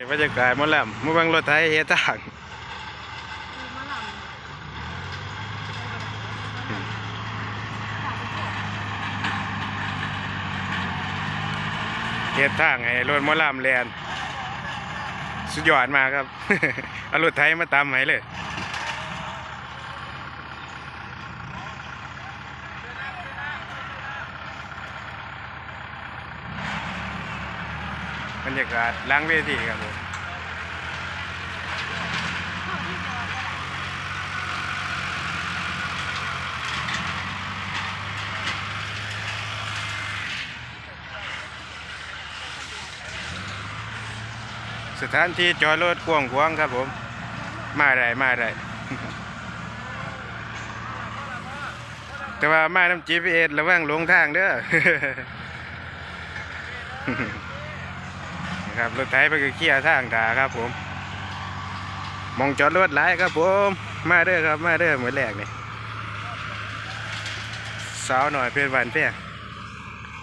บรรยากาศมดแล้วมาเบิ่งรถไทยเฮต่างเฮ็ดทางให้รถมอลำแลนสุดยอดมากครับ เอารถไทยมาตามให้เลย บรรยากาศล้างเวทีครับผมสถานที่จอดรถกว้างขวางครับผม มาได้มาได้ แต่ว่ามาน้ำ GPS ระวังหลงทางเด้อ ครับรถไถไปก็เคลียร์ทางตาครับผมมองจอดรถหลครับผมมาเด้อครับมาเด้อเหมือนแรกนี่สาวหน่อยเป็นวันเพีย